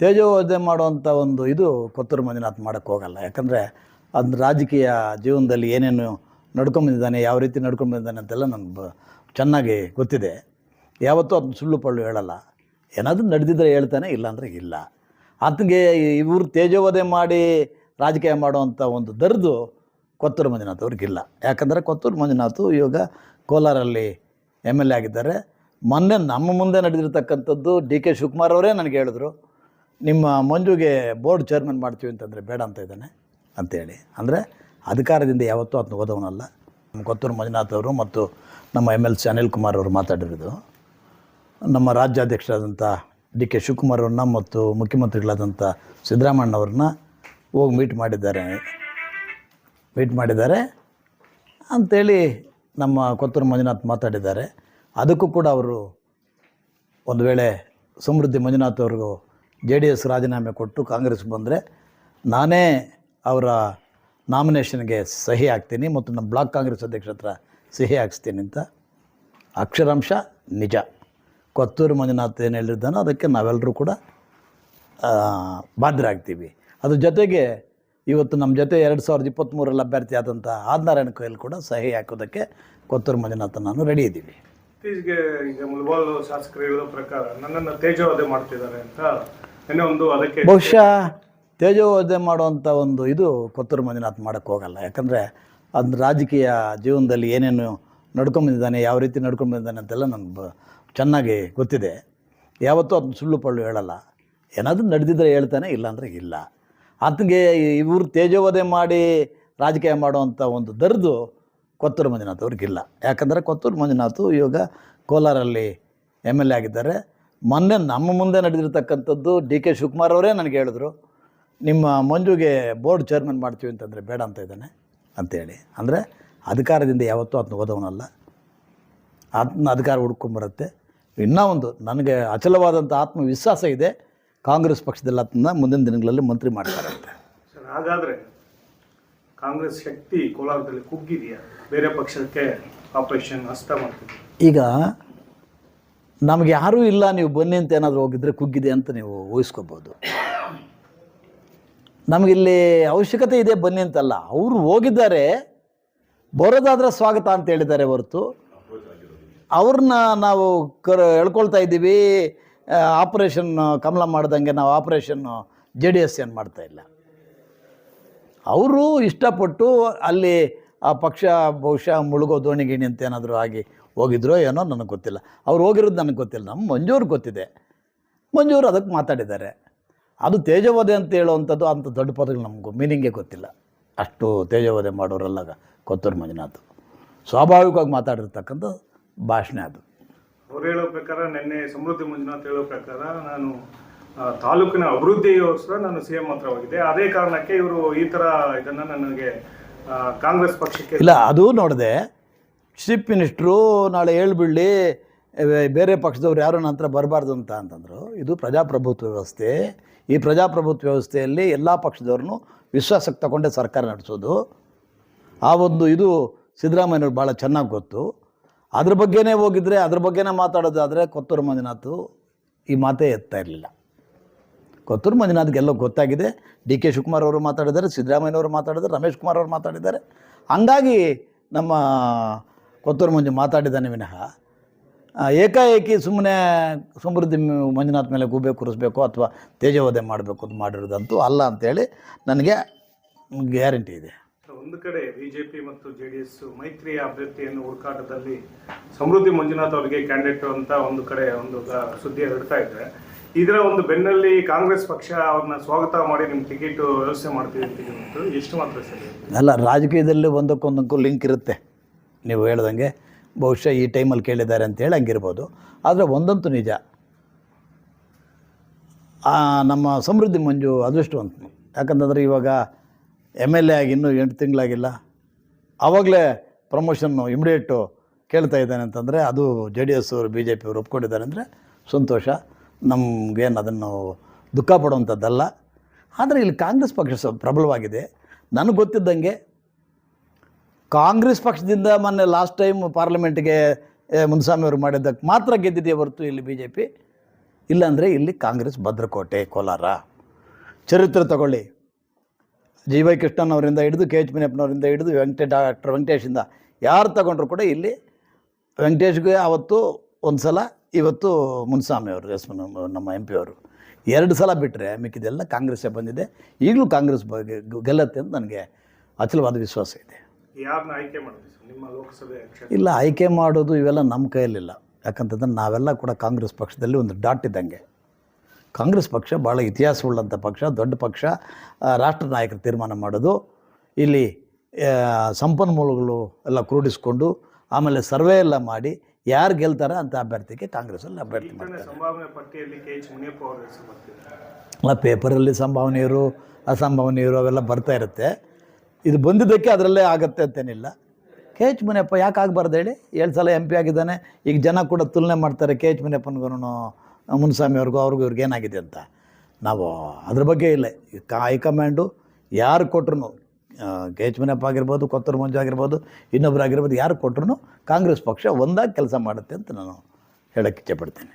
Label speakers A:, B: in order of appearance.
A: ತೇಜೋವಧೆ ಮಾಡುವಂಥ ಒಂದು ಇದು ಕೊತ್ತೂರು ಮಂಜುನಾಥ್ ಮಾಡೋಕ್ಕೆ ಹೋಗಲ್ಲ. ಯಾಕಂದರೆ ಅದು ರಾಜಕೀಯ ಜೀವನದಲ್ಲಿ ಏನೇನು ನಡ್ಕೊಂಬಂದಿದ್ದಾನೆ ಯಾವ ರೀತಿ ನಡ್ಕೊಂಬಂದಿದ್ದಾನೆ ಅಂತೆಲ್ಲ ನನಗೆ ಚೆನ್ನಾಗಿ ಗೊತ್ತಿದೆ. ಯಾವತ್ತೂ ಅದನ್ನ ಸುಳ್ಳು ಪಳ್ಳು ಹೇಳಲ್ಲ. ಏನಾದರೂ ನಡೆದಿದ್ದರೆ ಹೇಳ್ತಾನೆ, ಇಲ್ಲಾಂದರೆ ಇಲ್ಲ. ಆತನಿಗೆ ಇವರು ತೇಜೋವಧೆ ಮಾಡಿ ರಾಜಕೀಯ ಮಾಡುವಂಥ ಒಂದು ದರ್ದು ಕೊತ್ತೂರು ಮಂಜುನಾಥ್ ಅವ್ರಿಗಿಲ್ಲ. ಯಾಕಂದರೆ ಕೊತ್ತೂರು ಮಂಜುನಾಥ್ ಇವಾಗ ಕೋಲಾರಲ್ಲಿ ಎಂ ಎಲ್ ಎ ಆಗಿದ್ದಾರೆ. ಮೊನ್ನೆ ನಮ್ಮ ಮುಂದೆ ನಡೆದಿರ್ತಕ್ಕಂಥದ್ದು ಡಿ ಕೆ ಶಿವಕುಮಾರ್ ಅವರೇ ನನಗೆ ಹೇಳಿದ್ರು. ನಿಮ್ಮ ಮಂಜುಗೆ ಬೋರ್ಡ್ ಚೇರ್ಮನ್ ಮಾಡ್ತೀವಿ ಅಂತಂದರೆ ಬೇಡ ಅಂತ ಇದ್ದಾನೆ ಅಂತೇಳಿ. ಅಂದರೆ ಅಧಿಕಾರದಿಂದ ಯಾವತ್ತೂ ಅದನ್ನ ಓದವನಲ್ಲ ನಮ್ಮ ಕೊತ್ತೂರು ಮಂಜುನಾಥ್ ಅವರು ಮತ್ತು ನಮ್ಮ M L C Anil Kumar ಅವರು ಮಾತಾಡಿರೋದು. ನಮ್ಮ ರಾಜ್ಯಾಧ್ಯಕ್ಷರಾದಂಥ ಡಿ ಕೆ ಶಿವಕುಮಾರ್ ಅವ್ರನ್ನ ಮತ್ತು ಮುಖ್ಯಮಂತ್ರಿಗಳಾದಂಥ ಸಿದ್ದರಾಮಣ್ಣವ್ರನ್ನ ಹೋಗಿ ಮೀಟ್ ಮಾಡಿದ್ದಾರೆ. ಮೀಟ್ ಮಾಡಿದ್ದಾರೆ ಅಂಥೇಳಿ ನಮ್ಮ ಕೊತ್ತೂರು ಮಂಜುನಾಥ್ ಮಾತಾಡಿದ್ದಾರೆ. ಅದಕ್ಕೂ ಕೂಡ ಅವರು ಒಂದು ವೇಳೆ ಸಮೃದ್ಧಿ ಮಂಜುನಾಥ್ ಅವ್ರಿಗೂ ಜೆ ಡಿ ಎಸ್ ರಾಜೀನಾಮೆ ಕೊಟ್ಟು ಕಾಂಗ್ರೆಸ್ ಬಂದರೆ ನಾನೇ ಅವರ ನಾಮಿನೇಷನ್ಗೆ ಸಹಿ ಹಾಕ್ತೀನಿ ಮತ್ತು ನಮ್ಮ ಬ್ಲಾಕ್ ಕಾಂಗ್ರೆಸ್ ಅಧ್ಯಕ್ಷರ ಹತ್ರ ಸಹಿ ಹಾಕ್ಸ್ತೀನಿ ಅಂತ. ಅಕ್ಷರಾಂಶ ನಿಜ. ಕೊತ್ತೂರು ಮಂಜುನಾಥ್ ಏನು ಹೇಳಿದ್ದಾನೋ ಅದಕ್ಕೆ ನಾವೆಲ್ಲರೂ ಕೂಡ ಬಾಧ್ಯರಾಗ್ತೀವಿ. ಅದ್ರ ಜೊತೆಗೆ ಇವತ್ತು ನಮ್ಮ ಜೊತೆ ಎರಡು ಸಾವಿರದ ಇಪ್ಪತ್ತ್ಮೂರಲ್ಲಿ ಅಭ್ಯರ್ಥಿ ಆದಂಥ ಆದನಾರಾಯಣ ಕೋಯಲ್ ಕೂಡ ಸಹಿ ಹಾಕೋದಕ್ಕೆ ಕೊತ್ತೂರು ಮಂಜುನಾಥ ನಾನು ರೆಡಿ ಇದ್ದೀವಿ.
B: ಇತ್ತೀಚೆಗೆ ಈಗ ಮುಲ್ಬಾಲ್ ಶಾಸಕರು ಹೇಳೋ ಪ್ರಕಾರ ನನ್ನನ್ನು ತೇಜವಾದೆ ಮಾಡ್ತಿದ್ದಾರೆ ಅಂತ
A: ಬಹುಶಃ ತೇಜೋವಧೆ ಮಾಡುವಂಥ ಒಂದು ಇದು ಕೊತ್ತೂರು ಮಂಜುನಾಥ್ ಮಾಡೋಕ್ಕೆ ಹೋಗಲ್ಲ. ಯಾಕಂದರೆ ಅದನ್ನ ರಾಜಕೀಯ ಜೀವನದಲ್ಲಿ ಏನೇನು ನಡ್ಕೊಂಬಂದಿದ್ದಾನೆ ಯಾವ ರೀತಿ ನಡ್ಕೊಂಬಂದಿದ್ದಾನೆ ಅಂತೆಲ್ಲ ನನಗೆ ಚೆನ್ನಾಗಿ ಗೊತ್ತಿದೆ. ಯಾವತ್ತೂ ಅದನ್ನ ಸುಳ್ಳು ಪಳ್ಳು ಹೇಳಲ್ಲ. ಏನಾದರೂ ನಡೆದಿದ್ರೆ ಹೇಳ್ತಾನೆ, ಇಲ್ಲಾಂದರೆ ಇಲ್ಲ. ಆತನಿಗೆ ಇವರು ತೇಜೋವಧೆ ಮಾಡಿ ರಾಜಕೀಯ ಮಾಡುವಂಥ ಒಂದು ದರ್ದು ಕೊತ್ತೂರು ಮಂಜುನಾಥ್ ಅವ್ರಿಗಿಲ್ಲ. ಯಾಕಂದರೆ ಕೊತ್ತೂರು ಮಂಜುನಾಥ್ ಇವಾಗ ಕೋಲಾರಲ್ಲಿ ಎಂ ಎಲ್ ಎ ಆಗಿದ್ದಾರೆ. ಮೊನ್ನೆ ನಮ್ಮ ಮುಂದೆ ನಡೆದಿರ್ತಕ್ಕಂಥದ್ದು ಡಿ ಕೆ ಶಿವಕುಮಾರ್ ಅವರೇ ನನಗೆ ಹೇಳಿದ್ರು ನಿಮ್ಮ ಮಂಜುಗೆ ಬೋರ್ಡ್ ಚೇರ್ಮನ್ ಮಾಡ್ತೀವಿ ಅಂತಂದರೆ ಬೇಡ ಅಂತ ಇದ್ದಾನೆ ಅಂತೇಳಿ. ಅಂದರೆ ಅಧಿಕಾರದಿಂದ ಯಾವತ್ತೂ ಅದನ್ನ ಓದವನಲ್ಲ ಅದನ್ನ ಅಧಿಕಾರ ಹುಡ್ಕೊಂಬರುತ್ತೆ ಇನ್ನೂ ಒಂದು ನನಗೆ ಅಚಲವಾದಂಥ ಆತ್ಮವಿಶ್ವಾಸ ಇದೆ. ಕಾಂಗ್ರೆಸ್ ಪಕ್ಷದಲ್ಲಿ ಅದನ್ನ ಮುಂದಿನ ದಿನಗಳಲ್ಲಿ ಮಂತ್ರಿ ಮಾಡ್ತಾರೆ ಅಂತ.
B: ಹಾಗಾದರೆ ಹಾಗಾದ್ರೆ ಕಾಂಗ್ರೆಸ್ ಶಕ್ತಿ ಕೋಲಾರದಲ್ಲಿ ಕುಗ್ಗಿದೆಯಾ? ಬೇರೆ ಪಕ್ಷಕ್ಕೆ ಆಪರೇಷನ್ ಹಸ್ತ ಮಾಡ್ತಿದೆ.
A: ಈಗ ನಮಗೆ ಯಾರೂ ಇಲ್ಲ, ನೀವು ಬನ್ನಿ ಅಂತ ಏನಾದರೂ ಹೋಗಿದ್ರೆ ಕುಗ್ಗಿದೆ ಅಂತ ನೀವು ಊಹಿಸ್ಕೋಬೋದು. ನಮಗಿಲ್ಲಿ ಅವಶ್ಯಕತೆ ಇದೆ ಬನ್ನಿ ಅಂತಲ್ಲ. ಅವರು ಹೋಗಿದ್ದಾರೆ, ಬರೋದಾದ್ರೆ ಸ್ವಾಗತ ಅಂತ ಹೇಳಿದ್ದಾರೆ ಹೊರತು. ಅವ್ರನ್ನ ನಾವು ಕರ್, ಎಳ್ಕೊಳ್ತಾ ಇದ್ದೀವಿ. ಆಪ್ರೇಷನ್ ಕಮಲ ಮಾಡ್ದಂಗೆ ನಾವು ಆಪ್ರೇಷನ್ ಜೆ ಡಿ ಎಸ್ ಏನು ಮಾಡ್ತಾ ಇಲ್ಲ. ಅವರು ಇಷ್ಟಪಟ್ಟು ಅಲ್ಲಿ ಆ ಪಕ್ಷ ಬಹುಶಃ ಮುಳುಗೋ ದೋಣಿ ಗಿಣಿ ಅಂತ ಏನಾದರೂ ಆಗಿ ಹೋಗಿದ್ರೋ ಏನೋ ನನಗೆ ಗೊತ್ತಿಲ್ಲ. ಅವ್ರು ಹೋಗಿರೋದು ನನಗೆ ಗೊತ್ತಿಲ್ಲ. ನಮ್ಮ ಮಂಜೂರು ಗೊತ್ತಿದೆ. ಮಂಜೂರು ಅದಕ್ಕೆ ಮಾತಾಡಿದ್ದಾರೆ. ಅದು ತೇಜವಧೆ ಅಂತ ಹೇಳುವಂಥದ್ದು ಅಂಥ ದೊಡ್ಡ ಪದಗಳು ನಮಗೂ ಮೀನಿಂಗೇ ಗೊತ್ತಿಲ್ಲ. ಅಷ್ಟು ತೇಜವಧೆ ಮಾಡೋರಲ್ಲ ಕೊತ್ತೂರು ಮಂಜುನಾಥ್. ಸ್ವಾಭಾವಿಕವಾಗಿ ಮಾತಾಡಿರ್ತಕ್ಕಂಥ ಭಾಷಣ ಅದು.
B: ಅವ್ರು ಹೇಳೋ ಪ್ರಕಾರ ನಿನ್ನೆ ಸಮೃದ್ಧಿ ಮಂಜುನಾಥ್ ಹೇಳೋ ಪ್ರಕಾರ ನಾನು ತಾಲೂಕಿನ ಅಭಿವೃದ್ಧಿಗೋಸ್ಕರ ನಾನು ಸಿ ಎಂ ಹೋಗಿದ್ದೆ. ಅದೇ ಕಾರಣಕ್ಕೆ ಇವರು ಈ ಥರ ಇದನ್ನು ನನಗೆ ಕಾಂಗ್ರೆಸ್ ಪಕ್ಷಕ್ಕೆ
A: ಇಲ್ಲ ಅದು ನೋಡಿದೆ. ಚೀಫ್ ಮಿನಿಸ್ಟ್ರು ನಾಳೆ ಹೇಳ್ಬಿಡಲಿ ಬೇರೆ ಪಕ್ಷದವ್ರು ಯಾರು ನಂತರ ಬರಬಾರ್ದು ಅಂತ ಅಂತಂದರು. ಇದು ಪ್ರಜಾಪ್ರಭುತ್ವ ವ್ಯವಸ್ಥೆ. ಈ ಪ್ರಜಾಪ್ರಭುತ್ವ ವ್ಯವಸ್ಥೆಯಲ್ಲಿ ಎಲ್ಲ ಪಕ್ಷದವ್ರನ್ನೂ ವಿಶ್ವಾಸಕ್ಕೆ ತಗೊಂಡೇ ಸರ್ಕಾರ ನಡೆಸೋದು. ಆ ಒಂದು ಇದು ಸಿದ್ದರಾಮಯ್ಯವ್ರು ಭಾಳ ಚೆನ್ನಾಗಿ ಗೊತ್ತು. ಅದ್ರ ಬಗ್ಗೆನೇ ಹೋಗಿದ್ರೆ, ಅದ್ರ ಬಗ್ಗೆನೇ ಮಾತಾಡೋದಾದರೆ ಕೊತ್ತೂರು ಮಂಜುನಾಥ್ ಈ ಮಾತೇ ಎತ್ತಾ ಇರಲಿಲ್ಲ. ಕೊತ್ತೂರು ಮಂಜುನಾಥ್ಗೆಲ್ಲ ಗೊತ್ತಾಗಿದೆ. ಡಿ ಕೆ ಶಿವಕುಮಾರ್ ಅವರು ಮಾತಾಡಿದ್ದಾರೆ, ಸಿದ್ದರಾಮಯ್ಯನವರು ಮಾತಾಡಿದ್ದಾರೆ, ರಮೇಶ್ ಕುಮಾರ್ ಅವರು ಮಾತಾಡಿದ್ದಾರೆ. ಹಂಗಾಗಿ ನಮ್ಮ ಕೊತ್ತೂರು ಮಂಜು ಮಾತಾಡಿದ್ದಾನೆ ವಿನಃ. ಏಕಾಏಕಿ ಸುಮ್ಮನೆ ಸಮೃದ್ಧಿ ಮಂಜುನಾಥ ಮೇಲೆ ಗೂಬೆ ಕೂರಿಸ್ಬೇಕು ಅಥವಾ ತೇಜವಧೆ ಮಾಡಬೇಕು ಅಂತ ಮಾಡಿರೋದಂತೂ ಅಲ್ಲ ಅಂತೇಳಿ ನನಗೆ ಗ್ಯಾರಂಟಿ ಇದೆ.
B: ಒಂದು ಕಡೆ ಬಿಜೆಪಿ ಮತ್ತು ಜೆ ಡಿ ಎಸ್ ಮೈತ್ರಿ ಅಭ್ಯರ್ಥಿಯನ್ನು ಹುಡುಕಾಟದಲ್ಲಿ ಸಮೃದ್ಧಿ ಮಂಜುನಾಥ್ ಅವರಿಗೆ ಕ್ಯಾಂಡಿಡೇಟ್ ಅಂತ ಒಂದು ಕಡೆ ಒಂದು ಸುದ್ದಿ ಹರಡ್ತಾ ಇದ್ರೆ ಇದರ ಒಂದು ಬೆನ್ನಲ್ಲಿ ಕಾಂಗ್ರೆಸ್ ಪಕ್ಷ ಅವ್ರನ್ನ ಸ್ವಾಗತ ಮಾಡಿ ನಿಮ್ಮ ಟಿಕೆಟ್ ವ್ಯವಸ್ಥೆ ಮಾಡ್ತೀವಿ ಅಂತ ಎಷ್ಟು ಮಾತ್ರ ಸರಿ?
A: ಅಲ್ಲ ರಾಜಕೀಯದಲ್ಲಿ ಒಂದಕ್ಕೊಂದಕ್ಕೂ ಲಿಂಕ್ ಇರುತ್ತೆ. ನೀವು ಹೇಳ್ದಂಗೆ ಬಹುಶಃ ಈ ಟೈಮಲ್ಲಿ ಕೇಳಿದ್ದಾರೆ ಅಂತೇಳಿ ಹಂಗಿರ್ಬೋದು. ಆದರೆ ಒಂದಂತೂ ನಿಜ. ನಮ್ಮ ಸಮೃದ್ಧಿ ಮಂಜು ಅದೃಷ್ಟವಂತ ಯಾಕಂತಂದರೆ ಇವಾಗ ಎಂ ಎಲ್ ಎ ಆಗಿ ಇನ್ನೂ ಎಂಟು ತಿಂಗಳಾಗಿಲ್ಲ. ಆವಾಗಲೇ ಪ್ರಮೋಷನ್ನು ಇಮಿಡಿಯೇಟು ಕೇಳ್ತಾ ಇದ್ದಾನೆ ಅಂತಂದರೆ ಅದು ಜೆ ಡಿ ಎಸ್ ಅವರು ಬಿ ಜೆ ಪಿಯವರು ಒಪ್ಕೊಂಡಿದ್ದಾರೆ ಅಂದರೆ ಸಂತೋಷ. ನಮಗೇನು ಅದನ್ನು ದುಃಖ ಪಡುವಂಥದ್ದಲ್ಲ. ಆದರೆ ಇಲ್ಲಿ ಕಾಂಗ್ರೆಸ್ ಪಕ್ಷ ಸ್ವಲ್ಪ ಪ್ರಬಲವಾಗಿದೆ. ನನಗೆ ಗೊತ್ತಿದ್ದಂಗೆ ಕಾಂಗ್ರೆಸ್ ಪಕ್ಷದಿಂದ ಮೊನ್ನೆ ಲಾಸ್ಟ್ ಟೈಮ್ ಪಾರ್ಲಿಮೆಂಟ್ಗೆ ಮುನ್ಸ್ವಾಮಿ ಅವರು ಮಾಡಿದ್ದಕ್ಕೆ ಮಾತ್ರ ಗೆದ್ದಿದೆ ಹೊರತು ಇಲ್ಲಿ ಬಿ ಜೆ ಪಿ ಇಲ್ಲಾಂದರೆ ಇಲ್ಲಿ ಕಾಂಗ್ರೆಸ್ ಭದ್ರಕೋಟೆ, ಕೋಲಾರ. ಚರಿತ್ರೆ ತಗೊಳ್ಳಿ. ಜಿ ವೈ ಕೃಷ್ಣನ್ ಅವರಿಂದ ಹಿಡಿದು ಕೆ ಎಚ್ ಮುನಿಯಪ್ಪನವರಿಂದ ಹಿಡಿದು ವೆಂಕಟೇ, ಡಾಕ್ಟರ್ ವೆಂಕಟೇಶಿಂದ ಯಾರು ತಗೊಂಡ್ರು ಕೂಡ ಇಲ್ಲಿ ವೆಂಕಟೇಶ್ಗೆ ಆವತ್ತು ಒಂದು ಸಲ ಇವತ್ತು ಮುನ್ಸ್ವಾಮಿ ಅವರು, ಎಸ್ ನಮ್ಮ ಎಂ ಅವರು. ಎರಡು ಸಲ ಬಿಟ್ಟರೆ ಮಿಕ್ಕಿದೆಲ್ಲ ಕಾಂಗ್ರೆಸ್ಸೇ ಬಂದಿದೆ. ಈಗಲೂ ಕಾಂಗ್ರೆಸ್ ಬಗ್ಗೆ ಗೆಲ್ಲತ್ತೆ ಅಂತ ನನಗೆ ಅಚಲವಾದ ವಿಶ್ವಾಸ ಇದೆ.
B: ಯಾರನ್ನ ಆಯ್ಕೆ ಮಾಡ್ತೀವಿ ನಿಮ್ಮ ಲೋಕಸಭೆ
A: ಇಲ್ಲ ಆಯ್ಕೆ ಮಾಡೋದು ಇವೆಲ್ಲ ನಮ್ಮ ಕೈಯಲ್ಲಿಲ್ಲ. ಯಾಕಂತಂದ್ರೆ ನಾವೆಲ್ಲ ಕೂಡ ಕಾಂಗ್ರೆಸ್ ಪಕ್ಷದಲ್ಲಿ ಒಂದು ಡಾಟ್ ಇದ್ದಂಗೆ. ಕಾಂಗ್ರೆಸ್ ಪಕ್ಷ ಭಾಳ ಇತಿಹಾಸವುಳ್ಳಂಥ ಪಕ್ಷ ದೊಡ್ಡ ಪಕ್ಷ ರಾಷ್ಟ್ರ ನಾಯಕರು ತೀರ್ಮಾನ ಮಾಡೋದು. ಇಲ್ಲಿ ಸಂಪನ್ಮೂಲಗಳು ಎಲ್ಲ ಕ್ರೋಢಿಸ್ಕೊಂಡು ಆಮೇಲೆ ಸರ್ವೆ ಎಲ್ಲ ಮಾಡಿ ಯಾರು ಗೆಲ್ತಾರೆ ಅಂತ ಅಭ್ಯರ್ಥಿಗೆ ಕಾಂಗ್ರೆಸ್ಸಲ್ಲಿ ಅಭ್ಯರ್ಥಿ ಮಾಡ್ತಾರೆ. ಅಲ್ಲ ಪೇಪರಲ್ಲಿ ಸಂಭಾವನೆಯರು ಅಸಂಭಾವನೆಯರು ಅವೆಲ್ಲ ಬರ್ತಾ ಇರುತ್ತೆ. ಇದು ಬಂದಿದ್ದಕ್ಕೆ ಅದರಲ್ಲೇ ಆಗತ್ತೆ ಅಂತೇನಿಲ್ಲ. ಕೆ ಎಚ್ ಮುನಿಯಪ್ಪ ಯಾಕೆ ಆಗಬಾರ್ದು ಹೇಳಿ? ಏಳು ಸಲ ಎಂ ಪಿ ಆಗಿದ್ದಾನೆ. ಈಗ ಜನ ಕೂಡ ತುಲನೆ ಮಾಡ್ತಾರೆ ಕೆ ಎಚ್ ಮುನಿಯಪ್ಪನಿಗೂ ಮುನ್ಸ್ವಾಮಿ ಅವ್ರಿಗೂ ಅವ್ರಿಗೂ ಇವ್ರಿಗೆ ಏನಾಗಿದೆ ಅಂತ. ನಾವು ಅದ್ರ ಬಗ್ಗೆ ಇಲ್ಲ. ಹೈಕಮಾಂಡು ಯಾರು ಕೊಟ್ರು ಕೆ ಎಚ್ ಮುನಿಯಪ್ಪ ಆಗಿರ್ಬೋದು, ಕೊತ್ತೂರು ಮಂಜು ಆಗಿರ್ಬೋದು, ಇನ್ನೊಬ್ರು ಆಗಿರ್ಬೋದು, ಯಾರು ಕೊಟ್ರು ಕಾಂಗ್ರೆಸ್ ಪಕ್ಷ ಒಂದಾಗಿ ಕೆಲಸ ಮಾಡುತ್ತೆ ಅಂತ ನಾನು ಹೇಳೋಕ್ಕೆ ಇಚ್ಛೆಪಡ್ತೇನೆ